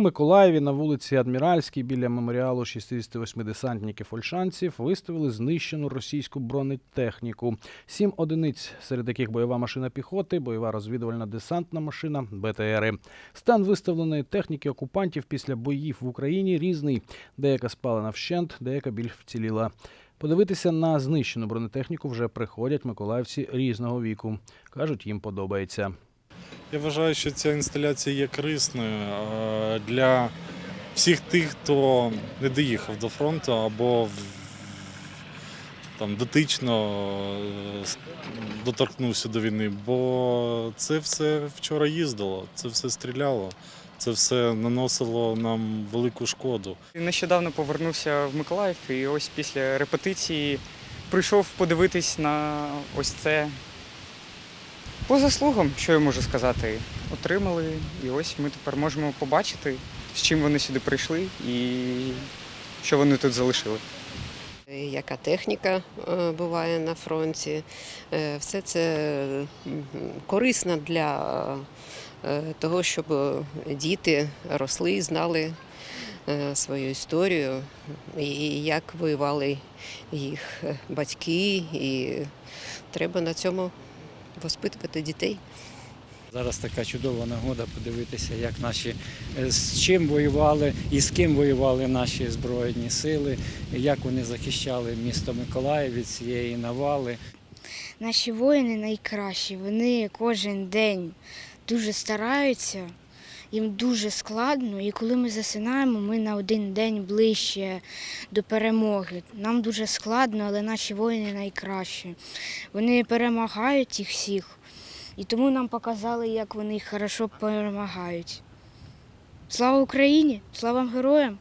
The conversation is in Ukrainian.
Миколаєві на вулиці Адміральській біля меморіалу 68 десантників фольшанців виставили знищену російську бронетехніку. Сім одиниць, серед яких бойова машина піхоти, бойова розвідувальна десантна машина, БТРи. Стан виставленої техніки окупантів після боїв в Україні різний. Деяка спалена вщент, деяка більш вціліла. Подивитися на знищену бронетехніку вже приходять миколаївці різного віку. кажуть, їм подобається. Я вважаю, що ця інсталяція є корисною для всіх тих, хто не доїхав до фронту або там, дотично е, доторкнувся до війни, бо це все вчора їздило, це все стріляло, це все наносило нам велику шкоду. Нещодавно повернувся в Миколаїв і ось після репетиції прийшов подивитись на ось це. По заслугам, що я можу сказати, отримали. І ось ми тепер можемо побачити, з чим вони сюди прийшли і що вони тут залишили. яка техніка е, буває на фронті. Е, Все це корисно для е, того, щоб діти росли, знали е, свою історію і як воювали їх батьки. І треба на цьому воспитувати дітей. Зараз така чудова нагода подивитися, як наші е, з чим воювали і з ким воювали наші збройні сили, як вони захищали місто Миколаїв від цієї навали. Наші воїни найкращі. Вони кожен день дуже стараються, їм дуже складно, і коли ми засинаємо, ми на один день ближче до перемоги. Нам дуже складно, але наші воїни найкращі. Вони перемагають їх всіх, і тому нам показали, як вони хорошо перемагають. Слава Україні! Слава героям!